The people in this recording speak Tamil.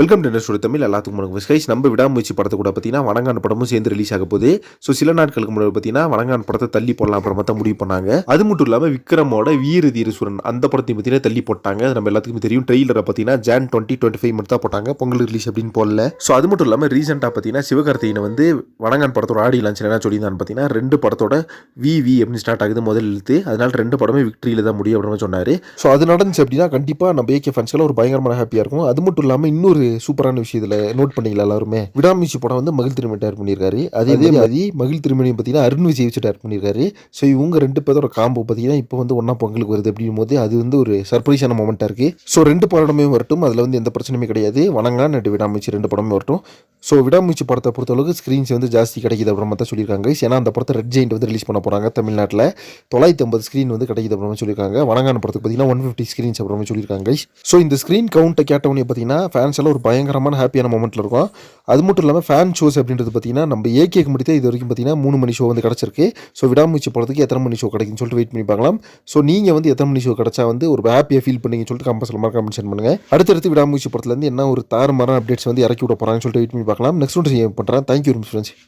வெல்கம் டு ஸ்டோரி தமிழ் எல்லாத்துக்கும் வணக்கம் கைஸ் நம்ம விடாமுயற்சி படத்தை கூட பார்த்தீங்கன்னா வணங்கான் படமும் சேர்ந்து ரிலீஸ் ஆக போகுது. ஸோ சில நாட்களுக்கு முன்னாடி பார்த்தீங்கன்னா வணங்கான் படத்தை தள்ளி போடலாம் அப்புறமா தான் முடிவு பண்ணாங்க. அது மட்டும் இல்லாமல் விக்ரமோட வீர தீரசுரன் அந்த படத்தையும் பார்த்தீங்கன்னா தள்ளி போட்டாங்க. அது நம்ம எல்லாத்துக்கும் தெரியும். ட்ரெயிலரை பார்த்தீங்கன்னா ஜான் டுவெண்ட்டி டுவெண்ட்டி ஃபைவ் மட்டும் தான் போட்டாங்க. பொங்கல் ரிலீஸ் அப்படின்னு போடல. ஸோ அது மட்டும் இல்லாமல் ரீசெண்டாக பார்த்தீங்கன்னா சிவகார்த்திகனை வந்து வணங்கான் படத்தோட ஆடி லான்ச் என்ன சொல்லியிருந்தான்னு பார்த்தீங்கன்னா ரெண்டு படத்தோட வி வி அப்படின்னு ஸ்டார்ட் ஆகுது முதல் எழுத்து. அதனால ரெண்டு படமே விக்ட்ரியில் தான் முடியும் அப்படின்னு சொன்னார். ஸோ அது நடந்துச்சு அப்படின்னா கண்டிப்பாக நம்ம ஏகே ஃபேன்ஸ்க்கெல்லாம் ஒரு பயங்கரமான ஹாப்பியாக இருக்கும். அது மட்டும் இல்லாமல் இன்னொரு சூப்பரான விஷயம் இதில் நோட் பண்ணீங்களா எல்லாருமே? விடாமிச்சி படம் வந்து மகிழ் திருமணி டேர் பண்ணியிருக்காரு அதே மாதிரி மகிழ் திருமணி பார்த்தீங்கன்னா அருண் விஜய் வச்சு டேர் பண்ணியிருக்காரு ஸோ இவங்க ரெண்டு பேரோட காம்போ பார்த்தீங்கன்னா இப்போ வந்து ஒன்றா பொங்கலுக்கு வருது அப்படின் போது அது வந்து ஒரு சர்ப்ரைஸான மொமெண்ட்டாக இருக்குது ஸோ ரெண்டு படமே வரட்டும். அதில் வந்து எந்த பிரச்சனையுமே கிடையாது. வணங்கா நட்டு விடாமிச்சி ரெண்டு படமே வரட்டும். ஸோ விடாமிச்சி படத்தை பொறுத்தளவுக்கு ஸ்க்ரீன்ஸ் வந்து ஜாஸ்தி கிடைக்குது அப்புறமா தான் சொல்லியிருக்காங்க. ஏன்னா அந்த படத்தை ரெட் ஜெயிண்ட் வந்து ரிலீஸ் பண்ண போகிறாங்க தமிழ்நாட்டில். தொள்ளாயிரத்தி ஐம்பது ஸ்க்ரீன் வந்து கிடைக்குது அப்புறமா சொல்லியிருக்காங்க. வணங்கான படத்துக்கு பார்த்தீங்கன்னா ஒன் ஃபிஃப்டி ஸ்க்ரீன்ஸ் அப்புறமா சொல்லியிருக்காங்க ஸோ இந்த ஸ்க்ரீன் கவுண்ட்டை கேட்டவொடனே பார்த்தீங்கன்னா ஃபேன்ஸ் எல்லாம் ஒரு பயங்கரமான ஹாப்பியான மொமெண்ட்டில் இருக்கும். அது மட்டும் இல்லாமல் ஃபேன் ஷோஸ் அப்படின்றது பார்த்தீங்கன்னா நம்ம ஏகேக்கு முடித்த இது வரைக்கும் பார்த்தீங்கன்னா மூணு மணி ஷோ வந்து கிடச்சிருக்கு. ஸோ விடாமுயற்சி படத்துக்கு எத்தனை மணி ஷோ கிடைக்குன்னு சொல்லிட்டு வெயிட் பண்ணி பார்க்கலாம். ஸோ நீங்கள் வந்து எத்தனை மணி ஷோ கிடச்சா வந்து ஒரு ஹாப்பியாக ஃபீல் பண்ணிங்கன்னு சொல்லிட்டு கம்பல்சரி மாதிரி மென்ஷன் பண்ணுங்கள் அடுத்தடுத்து விடாமுயற்சி படத்துலேருந்து என்ன ஒரு தாறுமாறான அப்டேட்ஸ் வந்து இறக்கி விட போகிறாங்கன்னு சொல்லிட்டு வெயிட் பண்ணி பார்க்கலாம். நெக்ஸ்ட் ஒன்று பண்ணுறேன் தேங்க்யூ ஃப்ரெண்ட்ஸ்